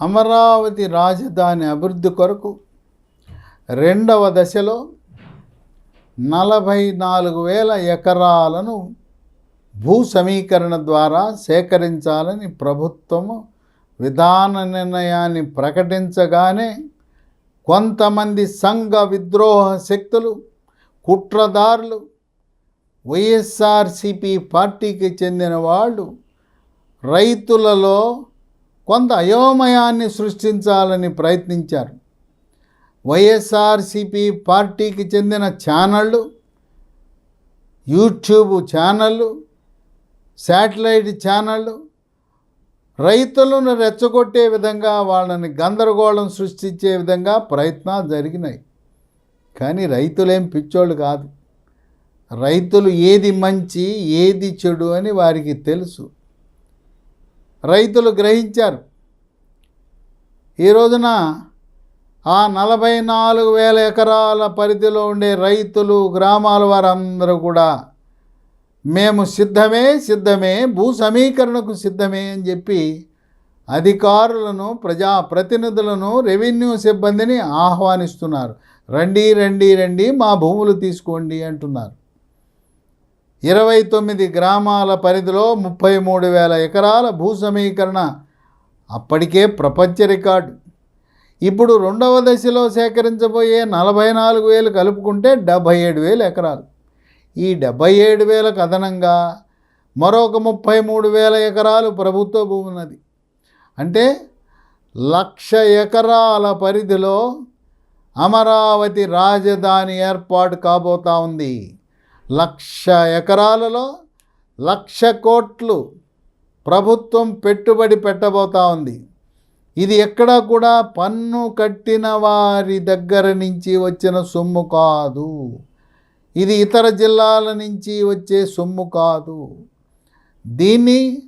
అమరావతి రాజధాని అభివృద్ధి కొరకు రెండవ దశలో నలభై నాలుగు వేల ఎకరాలను భూ సమీకరణ ద్వారా సేకరించాలని ప్రభుత్వము విధాన నిర్ణయాన్ని ప్రకటించగానే కొంతమంది సంఘ విద్రోహ శక్తులు కుట్రదారులు వైఎస్ఆర్సిపి పార్టీకి చెందిన వాళ్ళు రైతులలో కొంత అయోమయాన్ని సృష్టించాలని ప్రయత్నించారు. వైఎస్ఆర్సిపి పార్టీకి చెందిన ఛానళ్ళు యూట్యూబ్ ఛానళ్ళు శాటిలైట్ ఛానళ్ళు రైతులను రెచ్చగొట్టే విధంగా వాళ్ళని గందరగోళం సృష్టించే విధంగా ప్రయత్నాలు జరిగినాయి. కానీ రైతులేం పిచ్చోళ్ళు కాదు. రైతులు ఏది మంచి ఏది చెడు అని వారికి తెలుసు. రైతులు గ్రహించారు. ఈ రోజున ఆ నలభై నాలుగు వేల ఎకరాల పరిధిలో ఉండే రైతులు గ్రామాల వారందరూ కూడా మేము సిద్ధమే సిద్ధమే భూ సమీకరణకు సిద్ధమే అని చెప్పి అధికారులను ప్రజా ప్రతినిధులను రెవెన్యూ సిబ్బందిని ఆహ్వానిస్తున్నారు. రండి రండి రండి మా భూములు తీసుకోండి అంటున్నారు. ఇరవై తొమ్మిది గ్రామాల పరిధిలో ముప్పై మూడు వేల ఎకరాల భూ సమీకరణ అప్పటికే ప్రపంచ రికార్డు. ఇప్పుడు రెండవ దశలో సేకరించబోయే నలభై నాలుగు వేలు కలుపుకుంటే డెబ్భై ఏడు వేలు ఎకరాలు. ఈ డెబ్భై ఏడు వేల కథనంగా మరొక ముప్పై మూడు వేల ఎకరాలు ప్రభుత్వ భూమి ఉన్నది. అంటే లక్ష ఎకరాల పరిధిలో అమరావతి రాజధాని ఏర్పాటు కాబోతా ఉంది. లక్ష ఎకరాలలో లక్ష కోట్లు ప్రభుత్వం పెట్టుబడి పెట్టబోతా ఉంది. ఇది ఎక్కడా కూడా పన్ను కట్టిన వారి దగ్గర నుంచి వచ్చిన సొమ్ము కాదు. ఇది ఇతర జిల్లాల నుంచి వచ్చే సొమ్ము కాదు. దీన్ని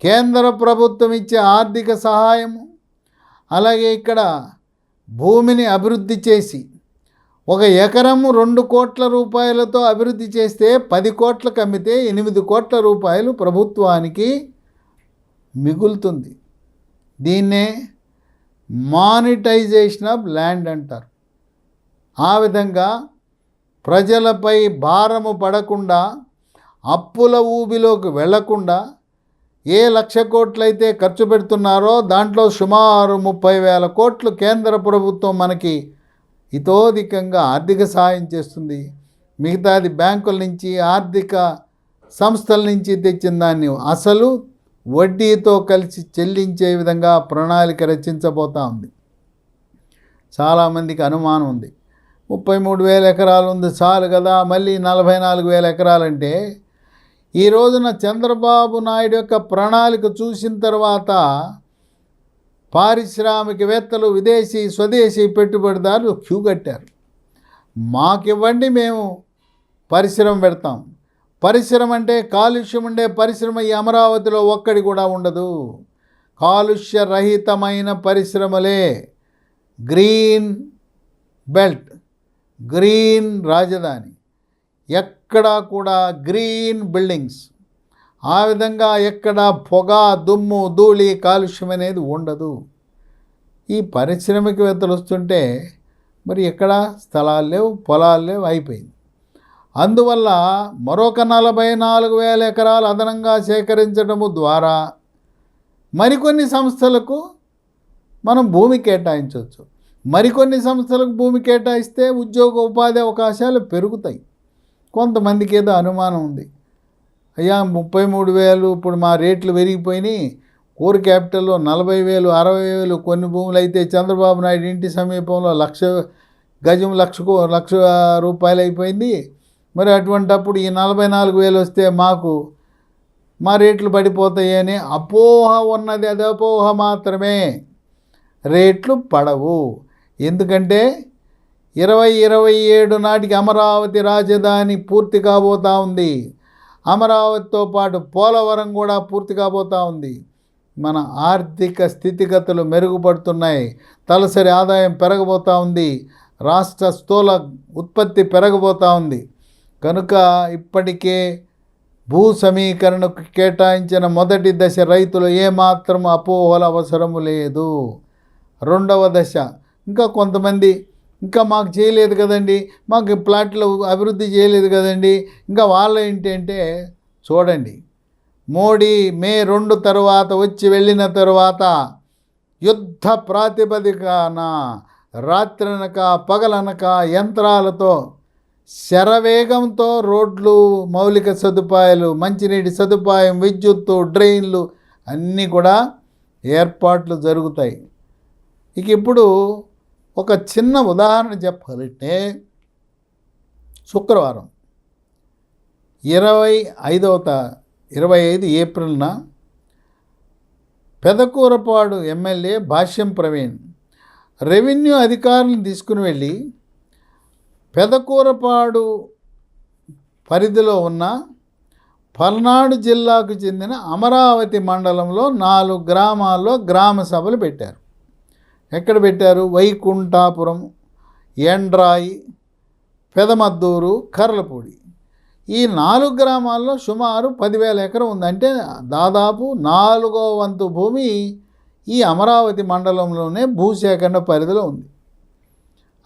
కేంద్ర ప్రభుత్వం ఇచ్చే ఆర్థిక సహాయము అలాగే ఇక్కడ భూమిని అభివృద్ధి చేసి ఒక ఎకరము రెండు కోట్ల రూపాయలతో అభివృద్ధి చేస్తే పది కోట్లకు అమ్మితే ఎనిమిది కోట్ల రూపాయలు ప్రభుత్వానికి మిగులుతుంది. దీన్నే మానిటైజేషన్ ఆఫ్ ల్యాండ్ అంటారు. ఆ విధంగా ప్రజలపై భారము పడకుండా అప్పుల ఊబిలోకి వెళ్ళకుండా ఏ లక్ష కోట్లయితే ఖర్చు పెడుతున్నారో దాంట్లో సుమారు ముప్పై వేల కోట్లు కేంద్ర ప్రభుత్వం మనకి ఇతోధికంగా ఆర్థిక సహాయం చేస్తుంది. మిగతాది బ్యాంకుల నుంచి ఆర్థిక సంస్థల నుంచి తెచ్చిన దాన్ని అసలు వడ్డీతో కలిసి చెల్లించే విధంగా ప్రణాళిక రచించబోతా ఉంది. చాలామందికి అనుమానం ఉంది. ముప్పై మూడు వేల ఎకరాలు ఉంది చాలు కదా మళ్ళీ నలభై నాలుగు వేల ఎకరాలంటే ఈ రోజున చంద్రబాబు నాయుడు యొక్క ప్రణాళిక చూసిన తర్వాత పారిశ్రామికవేత్తలు విదేశీ స్వదేశీ పెట్టుబడిదారులు క్యూ కట్టారు. మాకివ్వండి మేము పరిశ్రమ పెడతాం. పరిశ్రమ అంటే కాలుష్యం ఉండే పరిశ్రమ ఈ అమరావతిలో ఒక్కడి కూడా ఉండదు. కాలుష్య రహితమైన పరిశ్రమలే గ్రీన్ బెల్ట్ గ్రీన్ రాజధాని. ఎక్కడా కూడా గ్రీన్ బిల్డింగ్స్. ఆ విధంగా ఎక్కడ పొగ దుమ్ము ధూళి కాలుష్యం అనేది ఉండదు. ఈ పారిశ్రామికవేత్తలు వస్తుంటే మరి ఎక్కడ స్థలాలు లేవు పొలాలు లేవు అయిపోయింది. అందువల్ల మరొక నలభై నాలుగు వేల ఎకరాలు అదనంగా సేకరించడము ద్వారా మరికొన్ని సంస్థలకు మనం భూమి కేటాయించవచ్చు. మరికొన్ని సంస్థలకు భూమి కేటాయిస్తే ఉద్యోగ ఉపాధి అవకాశాలు పెరుగుతాయి. కొంతమందికి ఏదో అనుమానం ఉంది. అయ్యా ముప్పై మూడు వేలు ఇప్పుడు మా రేట్లు పెరిగిపోయినాయి. కోర్ క్యాపిటల్లో నలభై వేలు అరవై వేలు కొన్ని భూములు అయితే చంద్రబాబు నాయుడు ఇంటి సమీపంలో లక్ష గజం లక్షకు లక్ష రూపాయలు అయిపోయింది మరి అటువంటప్పుడు ఈ నలభై నాలుగు వేలు వస్తే మాకు మా రేట్లు పడిపోతాయని అపోహ ఉన్నది అది అపోహ మాత్రమే. రేట్లు పడవు. ఎందుకంటే ఇరవై ఇరవై ఏడు నాటికి అమరావతి రాజధాని పూర్తి కాబోతా ఉంది. అమరావతితో పాటు పోలవరం కూడా పూర్తి కాబోతా ఉంది. మన ఆర్థిక స్థితిగతులు మెరుగుపడుతున్నాయి. తలసరి ఆదాయం పెరగబోతా ఉంది. రాష్ట్ర స్థూల ఉత్పత్తి పెరగబోతా ఉంది. కనుక ఇప్పటికే భూ సమీకరణకు కేటాయించిన మొదటి దశ రైతులు ఏమాత్రం అపోహల అవసరము లేదు. రెండవ దశ. ఇంకా కొంతమంది ఇంకా మాకు చేయలేదు కదండి. మాకు ప్లాట్లు అభివృద్ధి చేయలేదు కదండి. ఇంకా వాళ్ళ ఏంటంటే చూడండి. మోడీ మే రెండు తర్వాత వచ్చి వెళ్ళిన తర్వాత యుద్ధ ప్రాతిపదికన రాత్రనక పగలనక యంత్రాలతో శరవేగంతో రోడ్లు మౌలిక సదుపాయాలు మంచినీటి సదుపాయం విద్యుత్తు డ్రైన్లు అన్నీ కూడా ఏర్పాట్లు జరుగుతాయి. ఇక ఇప్పుడు ఒక చిన్న ఉదాహరణ చెప్పాలంటే శుక్రవారం ఇరవై ఐదవ ఇరవై ఐదు ఏప్రిల్న పెదకూరపాడు ఎమ్మెల్యే భాష్యం ప్రవీణ్ రెవెన్యూ అధికారులను తీసుకుని వెళ్ళి పెదకూరపాడు పరిధిలో ఉన్న పల్నాడు జిల్లాకు చెందిన అమరావతి మండలంలో నాలుగు గ్రామాల్లో గ్రామ సభలు పెట్టారు. ఎక్కడ పెట్టారు? వైకుంఠాపురం ఎండ్రాయి పెదమద్దూరు కర్లపూడి ఈ నాలుగు గ్రామాల్లో సుమారు పదివేల ఎకరం ఉంది. అంటే దాదాపు నాలుగో వంతు భూమి ఈ అమరావతి మండలంలోనే భూసేకరణ పరిధిలో ఉంది.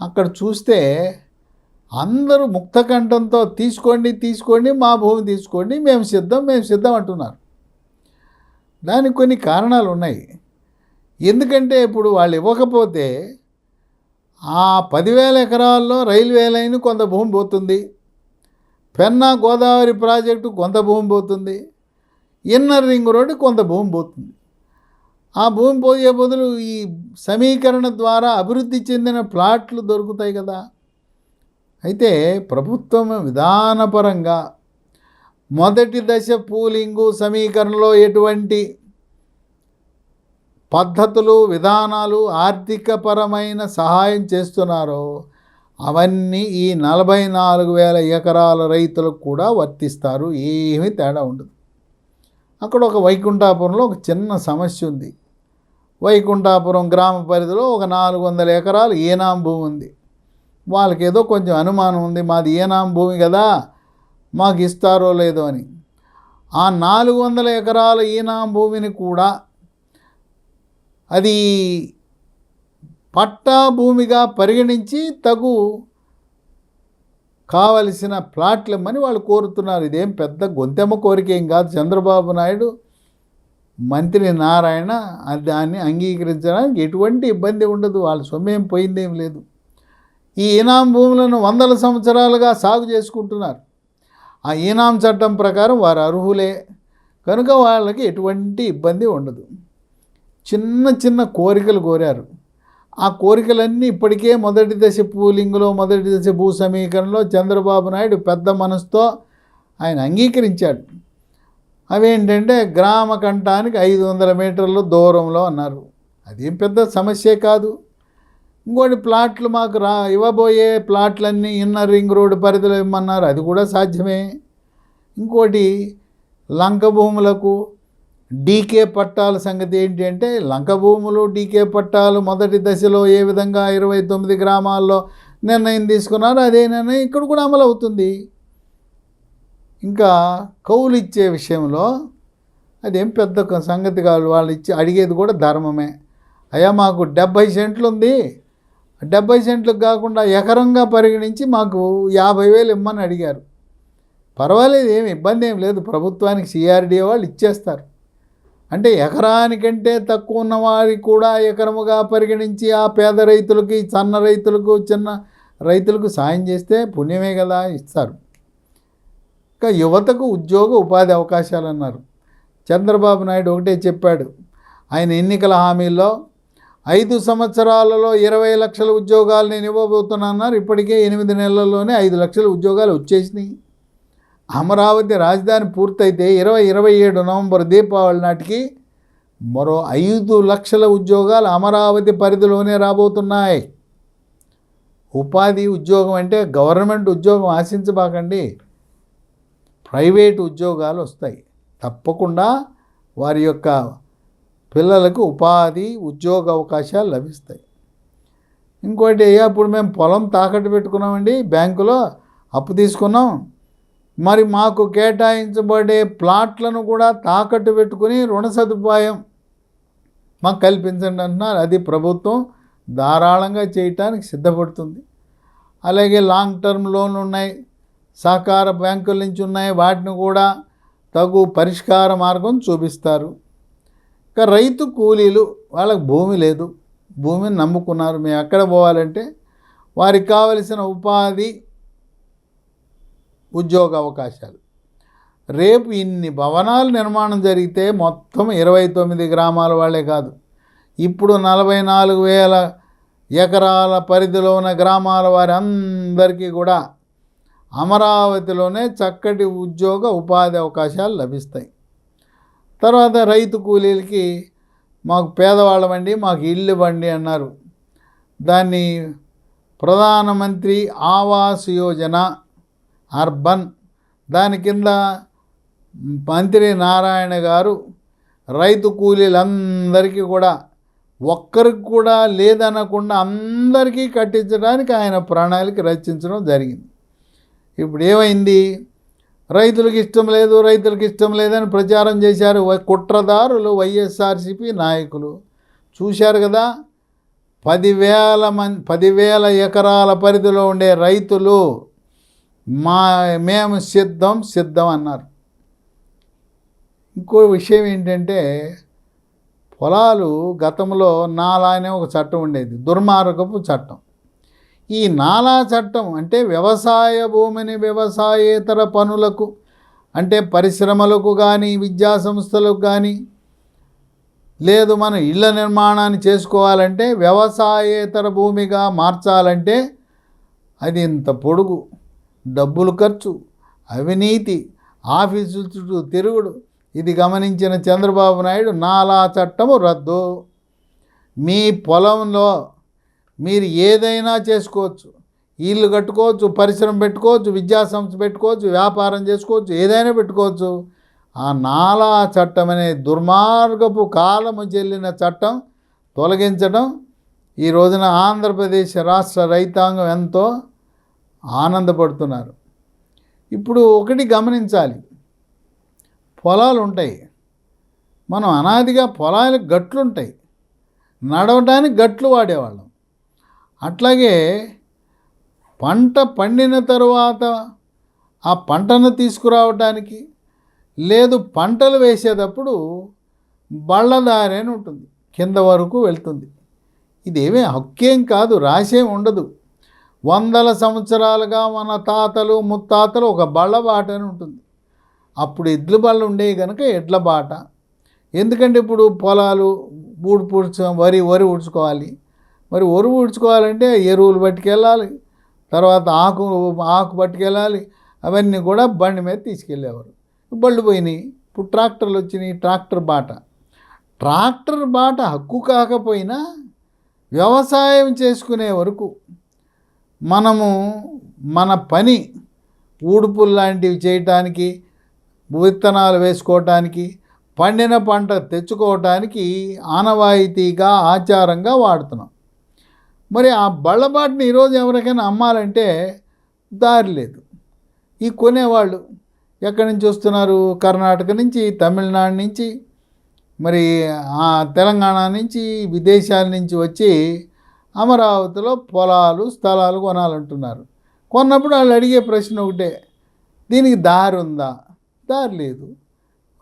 అక్కడ చూస్తే అందరూ ముక్తకంఠంతో తీసుకోండి తీసుకోండి మా భూమి తీసుకోండి మేము సిద్ధం మేము సిద్ధం అంటున్నారు. దానికి కొన్ని కారణాలు ఉన్నాయి. ఎందుకంటే ఇప్పుడు వాళ్ళు ఇవ్వకపోతే ఆ పదివేల ఎకరాల్లో రైల్వే లైన్ కొంత భూమి పోతుంది. పెన్నా గోదావరి ప్రాజెక్టు కొంత భూమి పోతుంది. ఇన్నర్ రింగ్ రోడ్డు కొంత భూమి పోతుంది. ఆ భూమి పోయే బదులు ఈ సమీకరణ ద్వారా అభివృద్ధి చెందిన ప్లాట్లు దొరుకుతాయి కదా. అయితే ప్రభుత్వం విధానపరంగా మొదటి దశ పూలింగు సమీకరణలో ఎటువంటి పద్ధతులు విధానాలు ఆర్థికపరమైన సహాయం చేస్తున్నారో అవన్నీ ఈ నలభై నాలుగు వేల ఎకరాల రైతులకు కూడా వర్తిస్తారు. ఏమీ తేడా ఉండదు. అక్కడ ఒక వైకుంఠాపురంలో ఒక చిన్న సమస్య ఉంది. వైకుంఠాపురం గ్రామ పరిధిలో ఒక నాలుగు వందల ఎకరాలు ఈనాం భూమి ఉంది. వాళ్ళకి ఏదో కొంచెం అనుమానం ఉంది. మాది ఏనాం భూమి కదా మాకు ఇస్తారో లేదో అని. ఆ నాలుగు వందల ఎకరాల ఈనాం భూమిని కూడా అది పట్టా భూమిగా పరిగణించి తగు కావలసిన ప్లాట్లు ఇమ్మని వాళ్ళు కోరుతున్నారు. ఇదేం పెద్ద గొంతెమ్మ కోరిక ఏం కాదు. చంద్రబాబు నాయుడు మంత్రి నారాయణ దాన్ని అంగీకరించడానికి ఎటువంటి ఇబ్బంది ఉండదు. వాళ్ళ సొమ్మేం పోయిందేం లేదు. ఈ ఈనాం భూములను వందల సంవత్సరాలుగా సాగు చేసుకుంటున్నారు. ఆ ఈనాం చట్టం ప్రకారం వారు అర్హులే. కనుక వాళ్ళకి ఎటువంటి ఇబ్బంది ఉండదు. చిన్న చిన్న కోరికలు కోరారు. ఆ కోరికలన్నీ ఇప్పటికే మొదటి దశ పూలింగ్లో మొదటి దశ భూ సమీకరణలో చంద్రబాబు నాయుడు పెద్ద మనసుతో ఆయన అంగీకరించాడు. అవేంటంటే గ్రామ కంఠానికి ఐదు వందల మీటర్ల దూరంలో అన్నారు. అదేం పెద్ద సమస్యే కాదు. ఇంకోటి ప్లాట్లు మాకు రా ఇవ్వబోయే ప్లాట్లన్నీ ఇన్నర్ రింగ్ రోడ్డు పరిధిలో ఇవ్వమన్నారు అది కూడా సాధ్యమే. ఇంకోటి లంక భూములకు డీకే పట్టాల సంగతి ఏంటి అంటే లంక భూములు డీకే పట్టాలు మొదటి దశలో ఏ విధంగా ఇరవై తొమ్మిది గ్రామాల్లో నిర్ణయం తీసుకున్నారో అదే నిర్ణయం ఇక్కడ కూడా అమలు అవుతుంది. ఇంకా కౌలు ఇచ్చే విషయంలో అదేం పెద్ద సంగతి కాదు. వాళ్ళు ఇచ్చి అడిగేది కూడా ధర్మమే. అయ్యా మాకు డెబ్భై సెంట్లు ఉంది. డెబ్భై సెంట్లకు కాకుండా ఎకరంగా పరిగణించి మాకు యాభై వేలు ఇమ్మని అడిగారు. పర్వాలేదు ఏమి ఇబ్బంది ఏం లేదు. ప్రభుత్వానికి సిఆర్డీఏ వాళ్ళు ఇచ్చేస్తారు. అంటే ఎకరానికంటే తక్కువ ఉన్న వారికి కూడా ఎకరముగా పరిగణించి ఆ పేద రైతులకి సన్న రైతులకు చిన్న రైతులకు సాయం చేస్తే పుణ్యమే కదా ఇస్తారు. ఇంకా యువతకు ఉద్యోగ ఉపాధి అవకాశాలు అన్నారు. చంద్రబాబు నాయుడు ఒకటే చెప్పాడు. ఆయన ఎన్నికల హామీల్లో ఐదు సంవత్సరాలలో ఇరవై లక్షల ఉద్యోగాలు నేను ఇవ్వబోతున్నాన్నారు ఇప్పటికే ఎనిమిది నెలల్లోనే ఐదు లక్షల ఉద్యోగాలు వచ్చేసినాయి. అమరావతి రాజధాని పూర్తయితే ఇరవై ఇరవై ఏడు నవంబర్ దీపావళి నాటికి మరో ఐదు లక్షల ఉద్యోగాలు అమరావతి పరిధిలోనే రాబోతున్నాయి. ఉపాధి ఉద్యోగం అంటే గవర్నమెంట్ ఉద్యోగం ఆశించబాకండి. ప్రైవేటు ఉద్యోగాలు వస్తాయి. తప్పకుండా వారి యొక్క పిల్లలకు ఉపాధి ఉద్యోగ అవకాశాలు లభిస్తాయి. ఇంకోటి అయ్యా ఇప్పుడు మేము పొలం తాకట్టు పెట్టుకున్నామండి. బ్యాంకులో అప్పు తీసుకున్నాం. మరి మాకు కేటాయించబడే ప్లాట్లను కూడా తాకట్టు పెట్టుకుని రుణ సదుపాయం మాకు కల్పించండి అంటున్నారు. అది ప్రభుత్వం ధారాళంగా చేయటానికి సిద్ధపడుతుంది. అలాగే లాంగ్ టర్మ్ లోన్లు ఉన్నాయి సహకార బ్యాంకుల నుంచి ఉన్నాయి వాటిని కూడా తగు పరిష్కార మార్గం చూపిస్తారు. ఇంకా రైతు కూలీలు వాళ్ళకి భూమి లేదు భూమిని నమ్ముకున్నారు. మేము ఎక్కడ పోవాలంటే వారికి కావలసిన ఉపాధి ఉద్యోగ అవకాశాలు. రేపు ఇన్ని భవనాలు నిర్మాణం జరిగితే మొత్తం ఇరవై తొమ్మిది గ్రామాల వాళ్ళే కాదు. ఇప్పుడు నలభై నాలుగు వేల ఎకరాల పరిధిలో ఉన్న గ్రామాల వారి అందరికీ కూడా అమరావతిలోనే చక్కటి ఉద్యోగ ఉపాధి అవకాశాలు లభిస్తాయి. తర్వాత రైతు కూలీలకి మాకు పేదవాళ్ళమండి మాకు ఇల్లు ఇవ్వండి అన్నారు. దాన్ని ప్రధానమంత్రి ఆవాస్ యోజన అర్బన్. దాని కింద మంత్రి నారాయణ గారు రైతు కూలీలందరికీ కూడా ఒక్కరికి కూడా లేదనకుండా అందరికీ కట్టించడానికి ఆయన ప్రణాళిక రచించడం జరిగింది. ఇప్పుడు ఏమైంది? రైతులకు ఇష్టం లేదు రైతులకు ఇష్టం లేదని ప్రచారం చేశారు కుట్రదారులు వైఎస్ఆర్సిపి నాయకులు. చూశారు కదా పదివేల మంది పదివేల ఎకరాల పరిధిలో ఉండే రైతులు మా మేము సిద్ధం సిద్ధం అన్నారు. ఇంకో విషయం ఏంటంటే పొలాలు గతంలో నాలా అనే ఒక చట్టం ఉండేది దుర్మార్గపు చట్టం. ఈ నాలా చట్టం అంటే వ్యవసాయ భూమిని వ్యవసాయేతర పనులకు అంటే పరిశ్రమలకు కానీ విద్యా సంస్థలకు కానీ లేదు మనం ఇళ్ళ నిర్మాణాన్ని చేసుకోవాలంటే వ్యవసాయేతర భూమిగా మార్చాలంటే అది ఇంత పొడుగు. డబ్బులు ఖర్చు అవినీతి ఆఫీసు చుట్టూ తిరుగుడు. ఇది గమనించిన చంద్రబాబు నాయుడు నాలా చట్టము రద్దు. మీ పొలంలో మీరు ఏదైనా చేసుకోవచ్చు. ఇల్లు కట్టుకోవచ్చు పరిశ్రమ పెట్టుకోవచ్చు విద్యా సంస్థ పెట్టుకోవచ్చు వ్యాపారం చేసుకోవచ్చు ఏదైనా పెట్టుకోవచ్చు. ఆ నాలా చట్టం అనే దుర్మార్గపు కాలము చెల్లిన చట్టం తొలగించడం ఈ రోజున ఆంధ్రప్రదేశ్ రాష్ట్ర రైతాంగం ఎంతో ఆనందపడుతున్నారు. ఇప్పుడు ఒకటి గమనించాలి. పొలాలు ఉంటాయి మనం అనాదిగా పొలాలకు గట్లు ఉంటాయి నడవడానికి గట్లు వాడేవాళ్ళం. అట్లాగే పంట పండిన తరువాత ఆ పంటను తీసుకురావడానికి లేదు పంటలు వేసేటప్పుడు బళ్ళదారి అని ఉంటుంది. కింద వరకు వెళ్తుంది. ఇదేమీ హక్కేం కాదు రాసేం ఉండదు. వందల సంవత్సరాలుగా మన తాతలు ముత్తాతలు ఒక బళ్ళ బాట అని ఉంటుంది. అప్పుడు ఎడ్ల బళ్ళు ఉండేవి కనుక ఎడ్ల బాట. ఎందుకంటే ఇప్పుడు పొలాలు ఊడి పూడ్చ వరి వరి ఊడ్చుకోవాలి. మరి వరి ఊడ్చుకోవాలంటే ఎరువులు పట్టుకెళ్ళాలి. తర్వాత ఆకు ఆకు పట్టుకెళ్ళాలి. అవన్నీ కూడా బండి మీద తీసుకెళ్ళేవారు. బళ్ళు పోయినాయి. ఇప్పుడు ట్రాక్టర్లు వచ్చినాయి. ట్రాక్టర్ బాట. ట్రాక్టర్ బాట హక్కు కాకపోయినా వ్యవసాయం చేసుకునే వరకు మనము మన పని ఊడుపులు లాంటివి చేయటానికి విత్తనాలు వేసుకోవటానికి పండిన పంట తెచ్చుకోవటానికి ఆనవాయితీగా ఆచారంగా వాడుతున్నాం. మరి ఆ బళ్ళబాటిని ఈరోజు ఎవరికైనా అమ్మాలంటే దారి లేదు. ఈ కొనేవాళ్ళు ఎక్కడి నుంచి వస్తున్నారు? కర్ణాటక నుంచి తమిళనాడు నుంచి మరి ఆ తెలంగాణ నుంచి విదేశాల నుంచి వచ్చి అమరావతిలో పొలాలు స్థలాలు కొనాలంటున్నారు. కొన్నప్పుడు వాళ్ళు అడిగే ప్రశ్న ఒకటే దీనికి దారి ఉందా? దారి లేదు.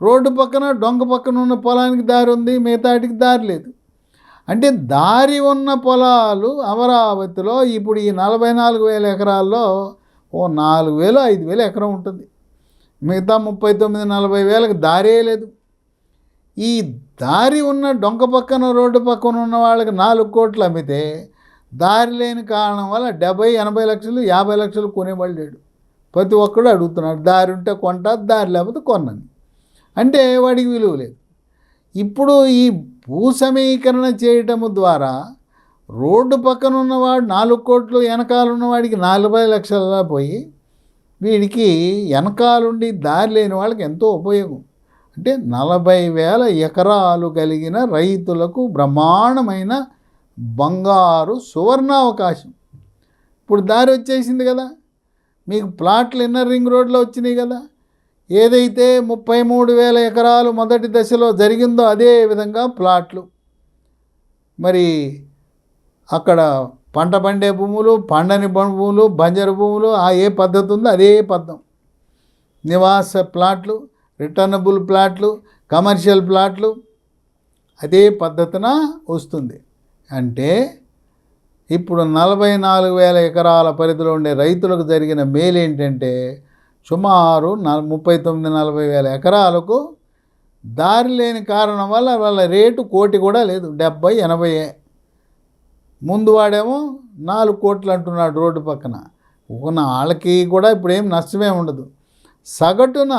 రోడ్డు పక్కన డొంక పక్కన ఉన్న పొలానికి దారి ఉంది మిగతాటికి దారి లేదు. అంటే దారి ఉన్న పొలాలు అమరావతిలో ఇప్పుడు ఈ నలభై నాలుగు వేల ఎకరాల్లో ఓ నాలుగు వేలు ఐదు వేలు ఎకరం ఉంటుంది. మిగతా ముప్పై తొమ్మిది నలభై వేలకు దారే లేదు. ఈ దారి ఉన్న డొంక పక్కన రోడ్డు పక్కన ఉన్న వాళ్ళకి నాలుగు కోట్లు అమ్మితే దారి లేని కారణం వల్ల డెబ్బై ఎనభై లక్షలు యాభై లక్షలు కొనేవాళ్ళు లేడు ప్రతి ఒక్కడు అడుగుతున్నాడు దారి ఉంటే కొంటా దారి లేకపోతే కొన్నని. అంటే వాడికి విలువ లేదు. ఇప్పుడు ఈ భూ సమీకరణ చేయటము ద్వారా రోడ్డు పక్కన ఉన్నవాడు నాలుగు కోట్లు వెనకాల ఉన్నవాడికి నలభై లక్షల పోయి వీడికి వెనకాలుండి దారి లేని వాళ్ళకి ఎంతో ఉపయోగం. అంటే నలభై వేల ఎకరాలు కలిగిన రైతులకు బ్రహ్మాండమైన బంగారు సువర్ణావకాశం. ఇప్పుడు దారి వచ్చేసింది కదా. మీకు ప్లాట్లు ఇన్నర్ రింగ్ రోడ్లో వచ్చినాయి కదా. ఏదైతే ముప్పై మూడు వేల ఎకరాలు మొదటి దశలో జరిగిందో అదే విధంగా ప్లాట్లు. మరి అక్కడ పంట పండే భూములు పండని భూములు బంజరు భూములు ఆ ఏ పద్ధతి ఉందో అదే పద్ధం. నివాస ప్లాట్లు రిటర్నబుల్ ప్లాట్లు కమర్షియల్ ప్లాట్లు అదే పద్ధతిన వస్తుంది. అంటే ఇప్పుడు నలభై నాలుగు వేల ఎకరాల పరిధిలో ఉండే రైతులకు జరిగిన మేలు ఏంటంటే సుమారు ముప్పై తొమ్మిది నలభై వేల ఎకరాలకు దారి లేని కారణం వల్ల వాళ్ళ రేటు కోటి కూడా లేదు. డెబ్బై ఎనభై ముందు వాడేమో నాలుగు కోట్లు అంటున్నాడు రోడ్డు పక్కన. ఉన్న వాళ్ళకి కూడా ఇప్పుడు ఏం నష్టమే ఉండదు. సగటున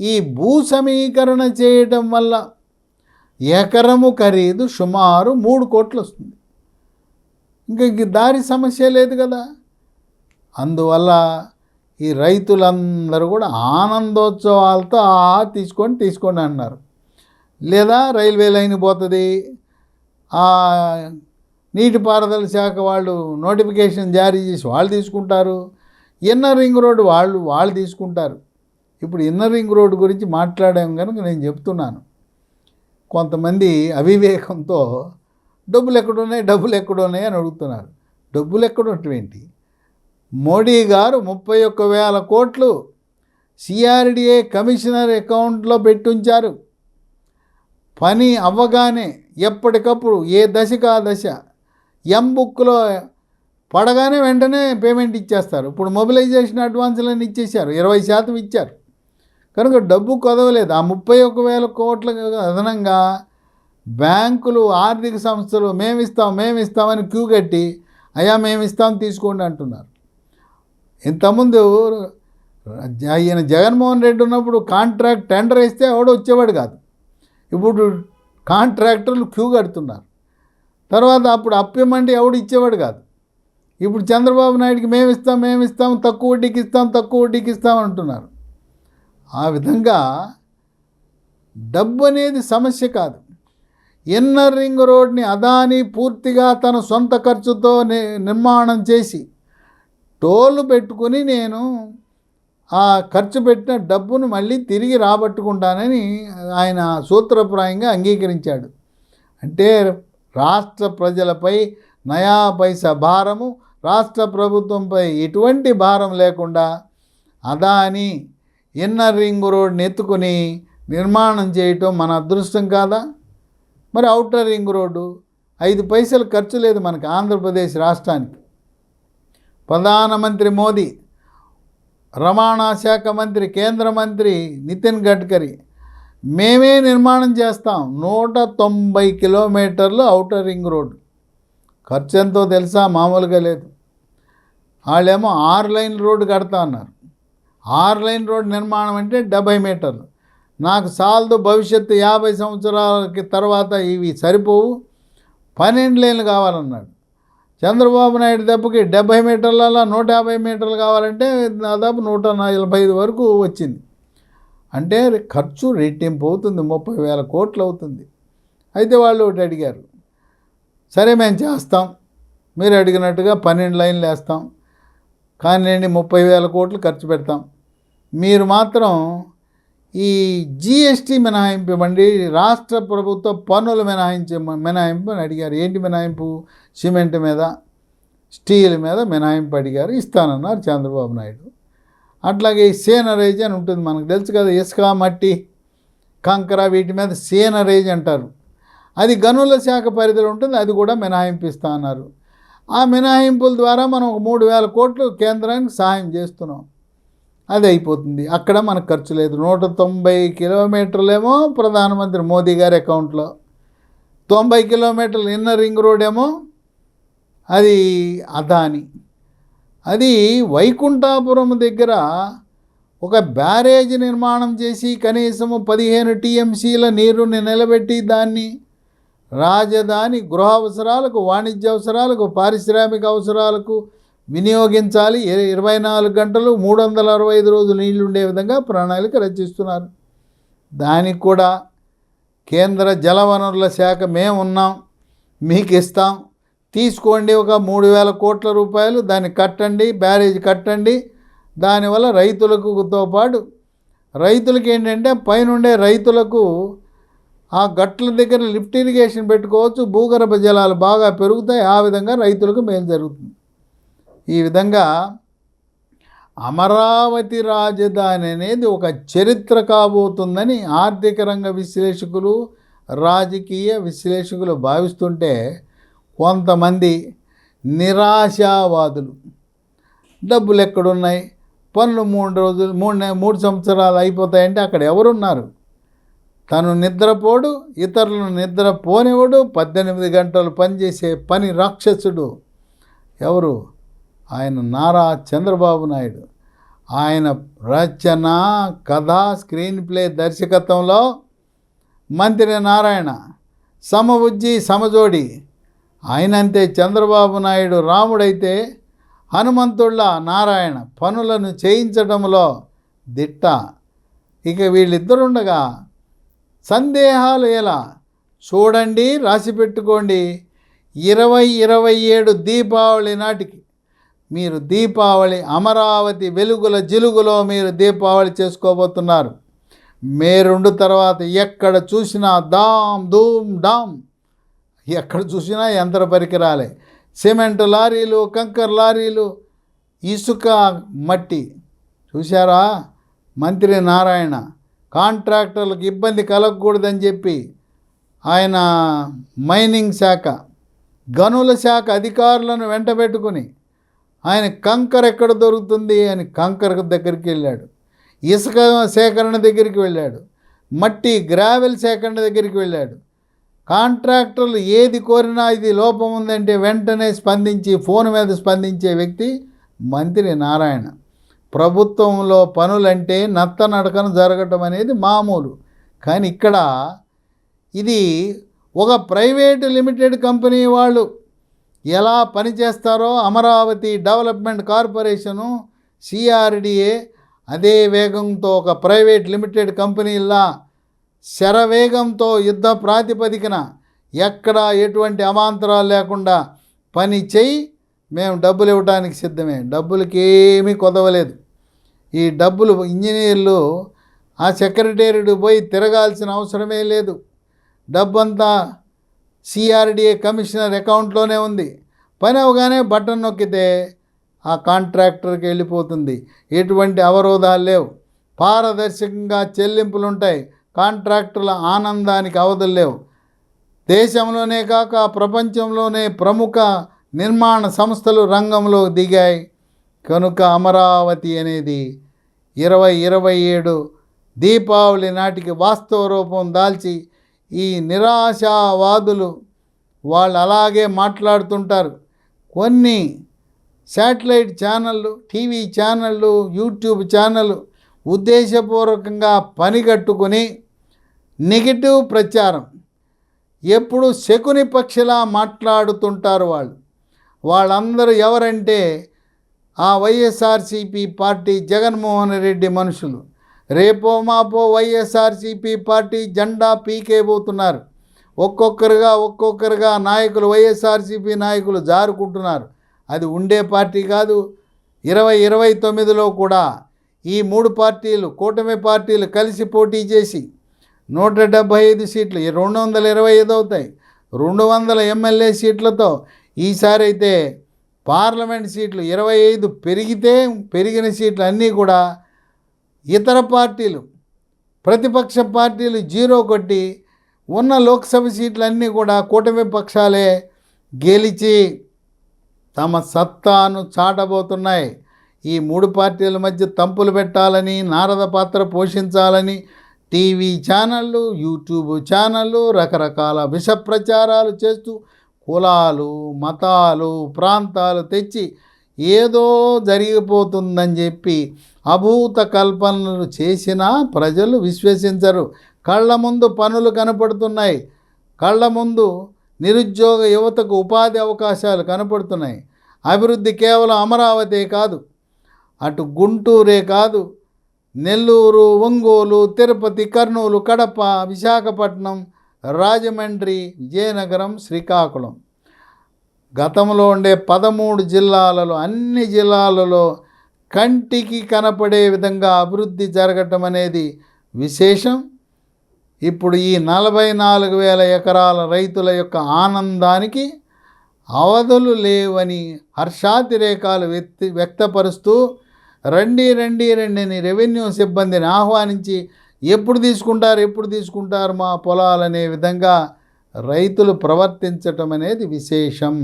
ఈ భూ సమీకరణ చేయటం వల్ల ఎకరము ఖరీదు సుమారు మూడు కోట్లు వస్తుంది ఇంకా ఇంక దారి సమస్య లేదు కదా. అందువల్ల ఈ రైతులందరూ కూడా ఆనందోత్సవాలతో ఆ తీసుకొని తీసుకోండి అన్నారు. లేదా రైల్వే లైన్ పోతుంది. ఆ నీటిపారుదల శాఖ వాళ్ళు నోటిఫికేషన్ జారీ చేసి వాళ్ళు తీసుకుంటారు. ఇన్నర్ రింగ్ రోడ్డు వాళ్ళు వాళ్ళు తీసుకుంటారు. ఇప్పుడు ఇన్నర్ రింగ్ రోడ్డు గురించి మాట్లాడాం కనుక నేను చెప్తున్నాను. కొంతమంది అవివేకంతో డబ్బులు ఎక్కడున్నాయి? డబ్బులు ఎక్కడున్నాయి? అని అడుగుతున్నారు. డబ్బులు ఎక్కడున్నటువంటి మోడీ గారు ముప్పై ఒక్క వేల కోట్లు సిఆర్డిఏ కమిషనర్ అకౌంట్లో పెట్టుంచారు. పని అవ్వగానే ఎప్పటికప్పుడు ఏ దశకు ఆ దశ ఎం బుక్లో పడగానే వెంటనే పేమెంట్ ఇచ్చేస్తారు. ఇప్పుడు మొబిలైజేషన్ అడ్వాన్సులన్నీ ఇచ్చేశారు. ఇరవై శాతం ఇచ్చారు. కనుక డబ్బు కొదవలేదు. ఆ ముప్పై ఒక వేల కోట్ల అదనంగా బ్యాంకులు ఆర్థిక సంస్థలు మేమిస్తాం మేమిస్తామని మేము ఇస్తామని క్యూ కట్టి అయ్యా మేము ఇస్తాం తీసుకోండి అంటున్నారు. ఇంతకుముందు ఈయన జగన్మోహన్ రెడ్డి ఉన్నప్పుడు కాంట్రాక్ట్ టెండర్ ఇస్తే ఎవడో వచ్చేవాడు కాదు. ఇప్పుడు కాంట్రాక్టర్లు క్యూ కడుతున్నారు. తర్వాత అప్పుడు అప్పిమంటే ఎవడు ఇచ్చేవాడు కాదు. ఇప్పుడు చంద్రబాబు నాయుడికి మేము ఇస్తాం మేము ఇస్తాం తక్కువ వడ్డీకి ఇస్తాం తక్కువ వడ్డీకి ఇస్తాం అంటున్నారు. ఆ విధంగా డబ్బు అనేది సమస్య కాదు. ఇన్నర్ రింగ్ రోడ్ని అదాని పూర్తిగా తన సొంత ఖర్చుతో నిర్మాణం చేసి టోలు పెట్టుకుని నేను ఆ ఖర్చు పెట్టిన డబ్బును మళ్ళీ తిరిగి రాబట్టుకుంటానని ఆయన సూత్రప్రాయంగా అంగీకరించాడు. అంటే రాష్ట్ర ప్రజలపై నయా పైస భారము రాష్ట్ర ప్రభుత్వంపై ఎటువంటి భారం లేకుండా అదాని ఇన్నర్ రింగ్ రోడ్ని ఎత్తుకుని నిర్మాణం చేయటం మన అదృష్టం కాదా? మరి అవుటర్ రింగ్ రోడ్డు ఐదు పైసలు ఖర్చు లేదు మనకి ఆంధ్రప్రదేశ్ రాష్ట్రానికి. ప్రధానమంత్రి మోదీ రవాణా శాఖ మంత్రి కేంద్ర మంత్రి నితిన్ గడ్కరీ మేమే నిర్మాణం చేస్తాం నూట తొంభై కిలోమీటర్లు అవుటర్ రింగ్ రోడ్ ఖర్చు ఎంతో తెలుసా? మామూలుగా లేదు. వాళ్ళేమో ఆరు లైన్ రోడ్డు కడతా అన్నారు. ఆరు లైన్ రోడ్ నిర్మాణం అంటే డెబ్బై మీటర్లు. నాకు సాలదు భవిష్యత్తు యాభై సంవత్సరాలకి తర్వాత ఇవి సరిపోవు. పన్నెండు లైన్లు కావాలన్నాడు. చంద్రబాబు నాయుడు దెబ్బకి డెబ్బై మీటర్లలో నూట యాభై మీటర్లు కావాలంటే దాదాపు నూట నలభై ఐదు వరకు వచ్చింది. అంటే ఖర్చు రెట్టింపు అవుతుంది ముప్పై వేల కోట్లు అవుతుంది. అయితే వాళ్ళు ఒకటి అడిగారు. సరే మేము చేస్తాం. మీరు అడిగినట్టుగా పన్నెండు లైన్లు వేస్తాం. కానీ ముప్పై వేల కోట్లు ఖర్చు పెడతాం. మీరు మాత్రం ఈ జిఎస్టీ మినహాయింపు ఇవ్వండి రాష్ట్ర ప్రభుత్వ పన్నులు మినహాయించే మినహాయింపు అని అడిగారు. ఏంటి మినహాయింపు? సిమెంట్ మీద స్టీల్ మీద మినహాయింపు అడిగారు. ఇస్తానన్నారు చంద్రబాబు నాయుడు. అట్లాగే ఈ సీనరేజ్ అని ఉంటుంది మనకు తెలుసు కదా ఇసుక మట్టి కంకర వీటి మీద సీనరేజ్ అంటారు. అది గనుల శాఖ పరిధిలో ఉంటుంది అది కూడా మినహాయింపు ఇస్తా అన్నారు. ఆ మినహాయింపుల ద్వారా మనం ఒక మూడు వేల కోట్లు కేంద్రానికి సహాయం చేస్తున్నాం. అది అయిపోతుంది. అక్కడ మనకు ఖర్చు లేదు. నూట తొంభై కిలోమీటర్లేమో ప్రధానమంత్రి మోదీ గారి అకౌంట్లో. తొంభై కిలోమీటర్లు ఇన్నర్ రింగ్ రోడ్ ఏమో అది అదాని. అది వైకుంఠాపురం దగ్గర ఒక బ్యారేజ్ నిర్మాణం చేసి కనీసము పదిహేను టీఎంసీల నీరుని నిలబెట్టి దాన్ని రాజధాని గృహ అవసరాలకు వాణిజ్య అవసరాలకు పారిశ్రామిక అవసరాలకు వినియోగించాలి. ఇరవై నాలుగు గంటలు మూడు వందల అరవై ఐదు రోజులు నీళ్ళు ఉండే విధంగా ప్రణాళిక రచిస్తున్నారు. దానికి కూడా కేంద్ర జలవనరుల శాఖ మేము ఉన్నాం మీకు ఇస్తాం. తీసుకోండి ఒక మూడు వేల కోట్ల రూపాయలు దాన్ని కట్టండి బ్యారేజ్ కట్టండి. దానివల్ల రైతులకుతో పాటు రైతులకి ఏంటంటే పైనుండే రైతులకు ఆ గట్ల దగ్గర లిఫ్ట్ ఇరిగేషన్ పెట్టుకోవచ్చు. భూగర్భ జలాలు బాగా పెరుగుతాయి. ఆ విధంగా రైతులకు మేలు జరుగుతుంది. ఈ విధంగా అమరావతి రాజధాని అనేది ఒక చరిత్ర కాబోతుందని ఆర్థిక రంగ విశ్లేషకులు రాజకీయ విశ్లేషకులు భావిస్తుంటే కొంతమంది నిరాశావాదులు. డబ్బులు ఎక్కడున్నాయి? పనులు మూడు రోజులు మూడు మూడు సంవత్సరాలు అయిపోతాయంటే అక్కడ ఎవరున్నారు? తను నిద్రపోడు ఇతరులను నిద్రపోనివాడు పద్దెనిమిది గంటలు పనిచేసే పని రాక్షసుడు. ఎవరు? ఆయన నారా చంద్రబాబు నాయుడు. ఆయన రచన కథ స్క్రీన్ ప్లే దర్శకత్వంలో మంత్రి నారాయణ సమబుజ్జి సమజోడి. ఆయనంతే చంద్రబాబు నాయుడు రాముడైతే హనుమంతుళ్ళ నారాయణ పనులను చేయించడంలో దిట్ట. ఇక వీళ్ళిద్దరుండగా సందేహాలు ఎలా? చూడండి రాసి పెట్టుకోండి. ఇరవై ఇరవై ఏడు దీపావళి నాటికి మీరు దీపావళి అమరావతి వెలుగుల జిలుగులో మీరు దీపావళి చేసుకోబోతున్నారు. మే రెండు తర్వాత ఎక్కడ చూసినా దామ్ ధూమ్ డామ్. ఎక్కడ చూసినా యంత్ర పరికరాలే. సిమెంట్ లారీలు కంకర్ లారీలు ఇసుక మట్టి. చూశారా? మంత్రి నారాయణ కాంట్రాక్టర్లకు ఇబ్బంది కలగకూడదని చెప్పి ఆయన మైనింగ్ శాఖ గనుల శాఖ అధికారులను వెంటబెట్టుకుని ఆయన కంకర్ ఎక్కడ దొరుకుతుంది అని కంకర్ దగ్గరికి వెళ్ళాడు. ఇసుక సేకరణ దగ్గరికి వెళ్ళాడు. మట్టి గ్రావెల్ సేకరణ దగ్గరికి వెళ్ళాడు. కాంట్రాక్టర్లు ఏది కోరినా ఇది లోపం ఉందంటే వెంటనే స్పందించి ఫోన్ మీద స్పందించే వ్యక్తి మంత్రి నారాయణ. ప్రభుత్వంలో పనులంటే నత్త నడకను జరగటం అనేది మామూలు. కానీ ఇక్కడ ఇది ఒక ప్రైవేటు లిమిటెడ్ కంపెనీ వాళ్ళు ఎలా పనిచేస్తారో అమరావతి డెవలప్మెంట్ కార్పొరేషను సిఆర్డిఏ అదే వేగంతో ఒక ప్రైవేట్ లిమిటెడ్ కంపెనీలా శరవేగంతో యుద్ధ ప్రాతిపదికన ఎక్కడా ఎటువంటి అవాంతరాలు లేకుండా పని చేయి మేము డబ్బులు ఇవ్వడానికి సిద్ధమే. డబ్బులకి ఏమీ కొదవలేదు. ఈ డబ్బులు ఇంజనీర్లు ఆ సెక్రటేరియట్ పోయి తిరగాల్సిన అవసరమే లేదు. డబ్బంతా సిఆర్డిఏ కమిషనర్ అకౌంట్లోనే ఉంది. పని అవగానే బటన్ నొక్కితే ఆ కాంట్రాక్టర్కి వెళ్ళిపోతుంది. ఎటువంటి అవరోధాలు లేవు. పారదర్శకంగా చెల్లింపులు ఉంటాయి కాంట్రాక్టుల ఆనందానికి అవధులు లేవు. దేశంలోనే కాక ప్రపంచంలోనే ప్రముఖ నిర్మాణ సంస్థలు రంగంలో దిగాయి. కనుక అమరావతి అనేది ఇరవై ఇరవై ఏడు దీపావళి నాటికి వాస్తవ రూపం దాల్చి ఈ నిరాశావాదులు వాళ్ళు అలాగే మాట్లాడుతుంటారు. కొన్ని శాటిలైట్ ఛానళ్ళు టీవీ ఛానళ్ళు యూట్యూబ్ ఛానళ్ళు ఉద్దేశపూర్వకంగా పనిగట్టుకుని నెగిటివ్ ప్రచారం. ఎప్పుడు శకుని పక్షిలా మాట్లాడుతుంటారు వాళ్ళు. వాళ్ళందరూ ఎవరంటే ఆ వైఎస్ఆర్సీపీ పార్టీ జగన్మోహన్ రెడ్డి మనుషులు. రేపో మాపో వైఎస్ఆర్సీపీ పార్టీ జెండా పీకేబోతున్నారు ఒక్కొక్కరుగా ఒక్కొక్కరుగా నాయకులు వైఎస్ఆర్సీపీ నాయకులు జారుకుంటున్నారు. అది ఉండే పార్టీ కాదు. ఇరవై ఇరవై తొమ్మిదిలో కూడా ఈ మూడు పార్టీలు కూటమి పార్టీలు కలిసి పోటీ చేసి నూట డెబ్భై ఐదు సీట్లు ఈ రెండు వందల ఇరవై ఐదు అవుతాయి. రెండు వందల ఎమ్మెల్యే సీట్లతో ఈసారి అయితే పార్లమెంట్ సీట్లు ఇరవై ఐదు పెరిగితే పెరిగిన సీట్లు అన్నీ కూడా ఇతర పార్టీలు ప్రతిపక్ష పార్టీలు జీరో కొట్టి ఉన్న లోక్సభ సీట్లన్నీ కూడా కూటమి పక్షాలే గెలిచి తమ సత్తాను చాటబోతున్నాయి. ఈ మూడు పార్టీల మధ్య తంపులు పెట్టాలని నారద పాత్ర పోషించాలని టీవీ ఛానళ్ళు యూట్యూబ్ ఛానళ్ళు రకరకాల విష ప్రచారాలు చేస్తూ కులాలు మతాలు ప్రాంతాలు తెచ్చి ఏదో జరిగిపోతుందని చెప్పి అభూత కల్పనలు చేసినా ప్రజలు విశ్వసించరు. కళ్ళ ముందు పనులు కనపడుతున్నాయి. కళ్ళ ముందు నిరుద్యోగ యువతకు ఉపాధి అవకాశాలు కనపడుతున్నాయి. అభివృద్ధి కేవలం అమరావతి కాదు అటు గుంటూరే కాదు నెల్లూరు ఒంగోలు తిరుపతి కర్నూలు కడప విశాఖపట్నం రాజమండ్రి విజయనగరం శ్రీకాకుళం. గతంలో ఉండే పదమూడు జిల్లాలలో అన్ని జిల్లాలలో కంటికి కనపడే విధంగా అభివృద్ధి జరగటం అనేది విశేషం. ఇప్పుడు ఈ నలభై నాలుగు వేల ఎకరాల రైతుల యొక్క ఆనందానికి అవధులు లేవని హర్షాతిరేకాలు వ్యక్తి వ్యక్తపరుస్తూ రండి రండి రండి అని రెవెన్యూ సిబ్బందిని ఆహ్వానించి ఎప్పుడు తీసుకుంటారు ఎప్పుడు తీసుకుంటారు మా పొలాలనే విధంగా రైతులు ప్రవర్తించటం అనేది విశేషం.